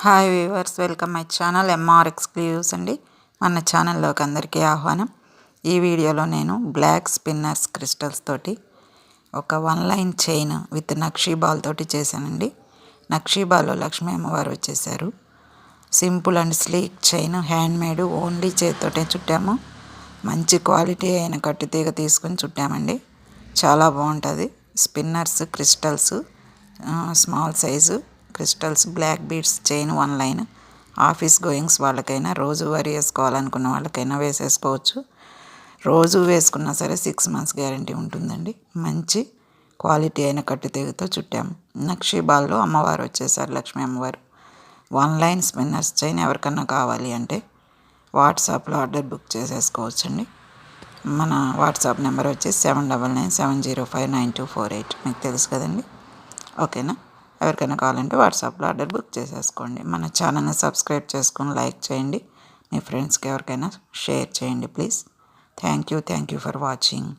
Hi viewers welcome my channel MR exclusives అండి. మన ఛానల్లోకి అందరికీ ఆహ్వానం. ఈ వీడియోలో నేను బ్లాక్ స్పిన్నర్స్ క్రిస్టల్స్ తోటి ఒక one line chain with nakshi ball తోటి చేశానండి. నక్షీ బాల్లో లక్ష్మీ అమ్మవారు వచ్చేసారు. Simple and sleek chain hand made only చేతితోటే చుట్టాము. మంచి క్వాలిటీ అయిన కట్టుతీగ తీసుకొని చుట్టామండి. చాలా బాగుంటుంది. Spinners crystals small size. Crystals black beads chain one line office goings వాళ్ళకైనా రోజువారీ వేసుకోవాలనుకున్న వాళ్ళకైనా వేసేసుకోవచ్చు. రోజు వేసుకున్నా సరే సిక్స్ మంత్స్ గ్యారంటీ ఉంటుందండి. మంచి క్వాలిటీ అయిన కట్టుతీగతో చుట్టాము. నక్షీబాల్లో అమ్మవారు వచ్చేసారు లక్ష్మీ అమ్మవారు. వన్ లైన్ స్పిన్నర్స్ చైన్ ఎవరికన్నా కావాలి అంటే వాట్సాప్లో ఆర్డర్ బుక్ చేసేసుకోవచ్చండి. మన వాట్సాప్ నెంబర్ వచ్చి seven double nine seven zero five nine two four eight మీకు తెలుసు కదండి. ఓకేనా? ఎవరికైనా కావాలంటే వాట్సాప్లో ఆర్డర్ బుక్ చేసేసుకోండి. మన ఛానల్ని సబ్స్క్రైబ్ చేసుకొని లైక్ చేయండి. మీ ఫ్రెండ్స్కి ఎవరికైనా షేర్ చేయండి please. Thank you thank you for watching.